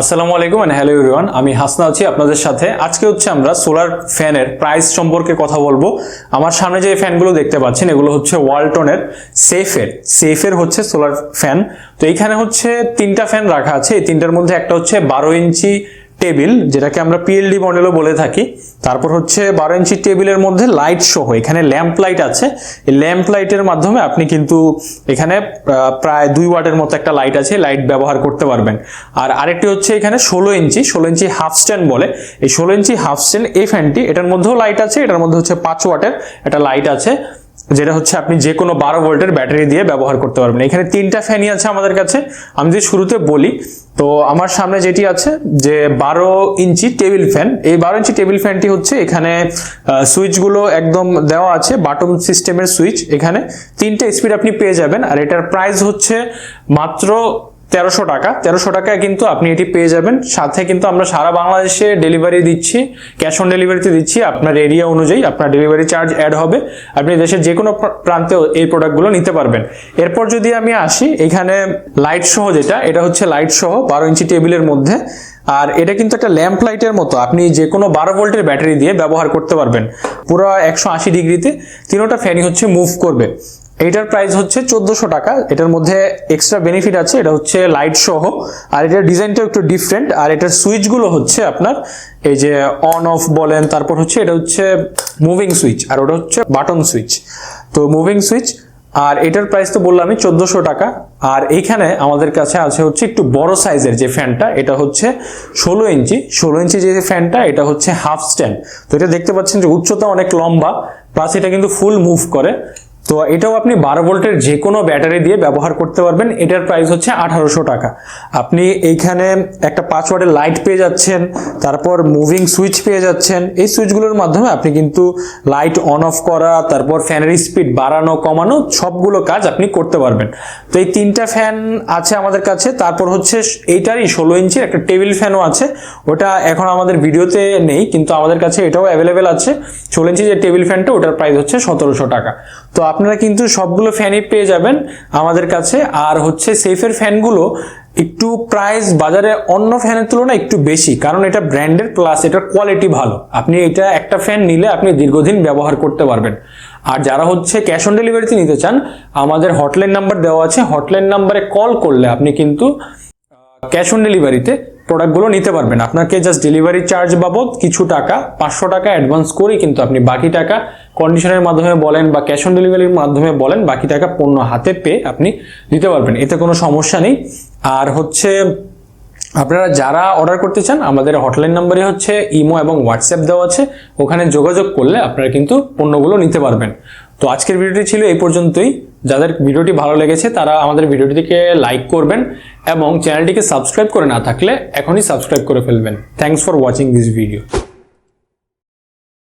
আসসালামু আলাইকুম and hello ইউরিওয়ান আমি হাসনা আছি আপনাদের সাথে। আজকে হচ্ছে আমরা সোলার ফ্যানের প্রাইস সম্পর্কে কথা বলব। আমার সামনে যে ফ্যানগুলো দেখতে পাচ্ছেন, এগুলো হচ্ছে ওয়ালটনের সেফের সেফের হচ্ছে সোলার ফ্যান তো এইখানে হচ্ছে তিনটা ফ্যান রাখা আছে। এই তিনটার মধ্যে একটা হচ্ছে বারো ইঞ্চি টেবিল, যেটাকে আমরা পিএলডি মডেলও বলে থাকি। তারপর হচ্ছে বারো ইঞ্চি টেবিলের মধ্যে লাইট সহ, এখানে ল্যাম্প লাইট আছে। এই ল্যাম্প লাইটের মাধ্যমে আপনি কিন্তু এখানে প্রায় দুই ওয়াটের মতো একটা লাইট আছে লাইট ব্যবহার করতে পারবেন। আর আরেকটি হচ্ছে এখানে ষোলো ইঞ্চি ষোলো ইঞ্চি হাফ স্ট্যান্ড বলে। এই ষোলো ইঞ্চি হাফ স্ট্যান্ড এই ফ্যানটি এটার মধ্যেও লাইট আছে, এটার মধ্যে হচ্ছে পাঁচ ওয়াটের একটা লাইট আছে। যেটা হচ্ছে আপনি যে কোনো বারো ভোল্টের ব্যাটারি দিয়ে ব্যবহার করতে পারবেন। এখানে তিনটা ফ্যানই আছে আমাদের কাছে। আমি যদি শুরুতে বলি, তো আমার সামনে যেটি আছে, যে বারো ইঞ্চি টেবিল ফ্যান। এই বারো ইঞ্চি টেবিল ফ্যানটি হচ্ছে এখানে সুইচগুলো একদম দেওয়া আছে, বাটন সিস্টেমের সুইচ এখানে। তিনটে স্পিড আপনি পেয়ে যাবেন, আর এটার প্রাইস হচ্ছে মাত্র তেরোশো টাকা। তেরোশো টাকায় কিন্তু আপনি এটি পেয়ে যাবেন। সাথে কিন্তু আমরা সারা বাংলাদেশে ডেলিভারি দিচ্ছি ক্যাশ অন ডেলিভারিতে দিচ্ছি। আপনার এরিয়া অনুযায়ী আপনার ডেলিভারি চার্জ অ্যাড হবে। আপনি দেশের যে কোনো প্র- প্রান্তে এই প্রোডাক্টগুলো নিতে পারবেন। এরপর যদি আমি আসি, এখানে লাইট সহ যেটা, এটা হচ্ছে লাইট সহ বারো ইঞ্চি টেবিলের মধ্যে। আর এটা কিন্তু একটা ল্যাম্প লাইটের মতো। আপনি যে কোনো বারো ভোল্টের ব্যাটারি দিয়ে ব্যবহার করতে পারবেন। পুরো একশো আশি ডিগ্রিতে তিনোটা ফ্যানই হচ্ছে মুভ করবে। এইটার প্রাইস হচ্ছে চোদ্দোশো টাকা। এটার মধ্যে এক্সট্রা বেনিফিট আছে, এটা হচ্ছে লাইট সহ। আর এটার ডিজাইনটা একটু ডিফারেন্ট আর এটার সুইচগুলো হচ্ছে আপনার এই যে অন অফ বলেন, তারপর হচ্ছে এটা হচ্ছে মুভিং সুইচ আর ওটা হচ্ছে বাটন সুইচ তো মুভিং সুইচ আর এটার প্রাইস তো বললাম আমি, চোদ্দোশো টাকা। আর এইখানে আমাদের কাছে আছে হচ্ছে একটু বড় সাইজের যে ফ্যানটা এটা হচ্ছে ষোলো ইঞ্চি। ষোলো ইঞ্চি যে ফ্যানটা এটা হচ্ছে হাফ স্ট্যান্ড তো এটা দেখতে পাচ্ছেন যে উচ্চতা অনেক লম্বা প্লাস এটা কিন্তু ফুল মুভ করে। তো এটাও আপনি বারো ভোল্টের যে কোনো ব্যাটারি দিয়ে ব্যবহার করতে পারবেন। এটার প্রাইস হচ্ছে আঠারোশো টাকা। আপনি এইখানে একটা পাঁচ ওয়াটের লাইট পেয়ে যাচ্ছেন, তারপর মুভিং সুইচ পেয়ে যাচ্ছেন। এই সুইচগুলোর মাধ্যমে আপনি কিন্তু লাইট অন অফ করা, তারপর ফ্যানের স্পিড বাড়ানো, কমানো, সবগুলো কাজ আপনি করতে পারবেন। তো এই তিনটা ফ্যান আছে আমাদের কাছে। তারপর হচ্ছে এইটারই ষোলো ইঞ্চির একটা টেবিল ফ্যানও আছে। ওটা এখন আমাদের ভিডিওতে নেই, কিন্তু আমাদের কাছে এটাও অ্যাভেলেবেল আছে। ষোলো ইঞ্চি যে টেবিল ফ্যানটা ওটার প্রাইস হচ্ছে সতেরোশো টাকা। তো আপনারা কিন্তু সবগুলো ফ্যানই পেয়ে যাবেন আমাদের কাছে। আর হচ্ছে সেফের ফ্যানগুলো একটু প্রাইস বাজারে অন্য ফ্যানের তুলনায় একটু বেশি, কারণ এটা ব্র্যান্ডের প্লাস এটার কোয়ালিটি ভালো। আপনি এটা একটা ফ্যান নিলে আপনি দীর্ঘদিন ব্যবহার করতে পারবেন। আর যারা হচ্ছে ক্যাশ অন ডেলিভারিতে নিতে চান, আমাদের হটলাইন নাম্বার দেওয়া আছে। হটলাইন নাম্বারে কল করলে আপনি কিন্তু ক্যাশ অন ডেলিভারিতে প্রোডাক্টগুলো নিতে পারবেন। আপনাকে জাস্ট ডেলিভারি চার্জ বাবদ কিছু টাকা, পাঁচশো টাকা অ্যাডভান্স করেই কিন্তু আপনি বাকি টাকা কন্ডিশনের মাধ্যমে বলেন বা ক্যাশ অন ডেলিভারির মাধ্যমে বলেন, বাকি টাকা পণ্য হাতে পেয়ে আপনি দিতে পারবেন। এতে কোনো সমস্যা নেই। আর হচ্ছে, আপনারা যারা অর্ডার করতে চান, আমাদের হটলাইন নাম্বারে হচ্ছে ইমো এবং হোয়াটসঅ্যাপ দেওয়া আছে। ওখানে যোগাযোগ করলে আপনারা কিন্তু পণ্যগুলো নিতে পারবেন। তো আজকের ভিডিওটি ছিল এই পর্যন্তই। যাদের ভিডিওটি ভালো লেগেছে, তারা আমাদের ভিডিওটিকে লাইক করবেন এবং চ্যানেলটিকে সাবস্ক্রাইব করে না থাকলে এখনই সাবস্ক্রাইব করে ফেলবেন। Thanks for watching this video